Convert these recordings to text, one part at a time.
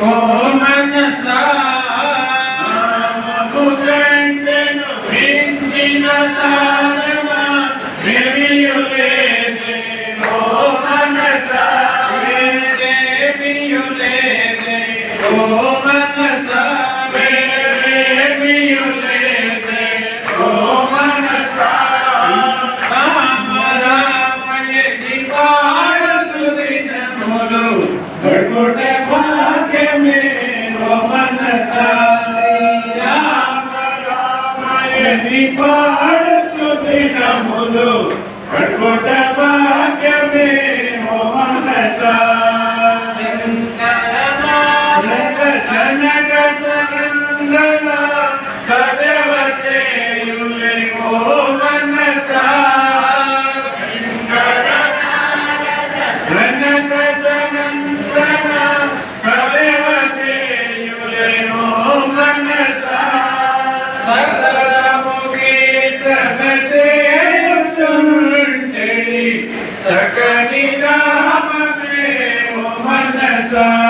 Come on, my son. చల్లని పాడుతు దినములు కడుట భాగ్యమే మనసా. した。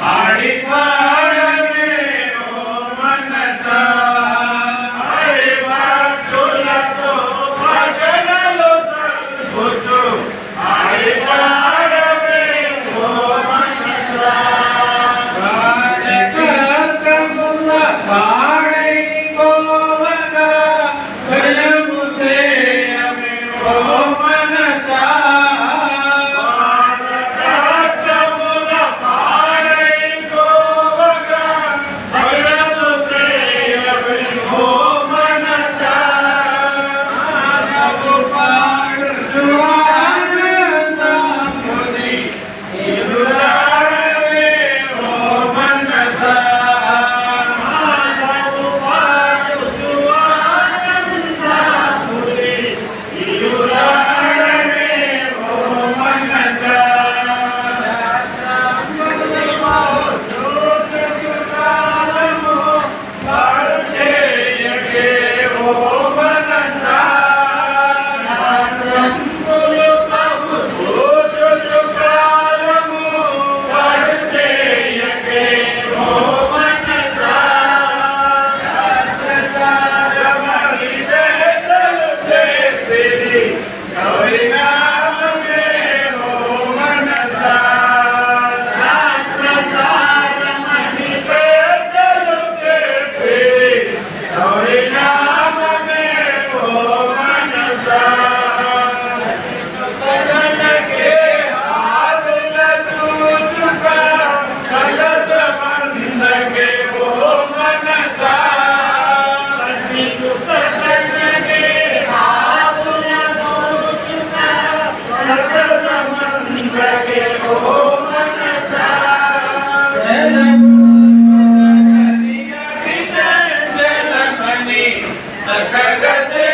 పాడి I can't get me.